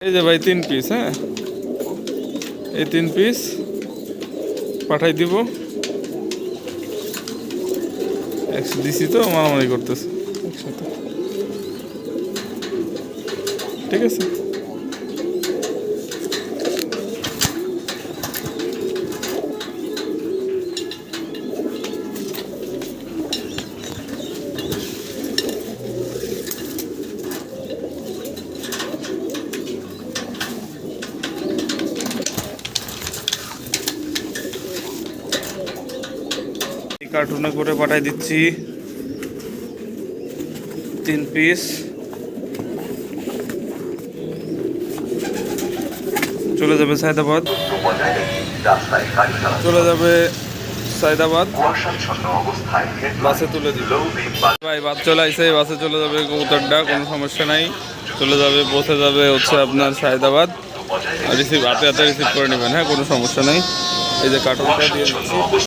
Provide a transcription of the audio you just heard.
এই যে ভাই, তিন পিস হ্যাঁ? এই তিন পিস পাঠাই দিব। একশো দিছি তো, মারামারি করতেছে। একসাথে ঠিক আছে? কার্টুনে করে পাঠাই দিচ্ছি। তিন পিস চলে যাবে সায়দাবাদ। চলে যাবে সায়দাবাদ। বাসে তুলে দিল ভাই, বাস চলে আইসে বাসে চলে যাবে কবুতরটা, কোনো সমস্যা নাই। চলে যাবে বসে যাবে হচ্ছে আপনার সায়দাবাদ। রিসিভ হাতে হাতে রিসিভ করে নেবেন হ্যাঁ কোনো সমস্যা নেই। এই যে কার্টুনটা দিয়ে দিচ্ছি।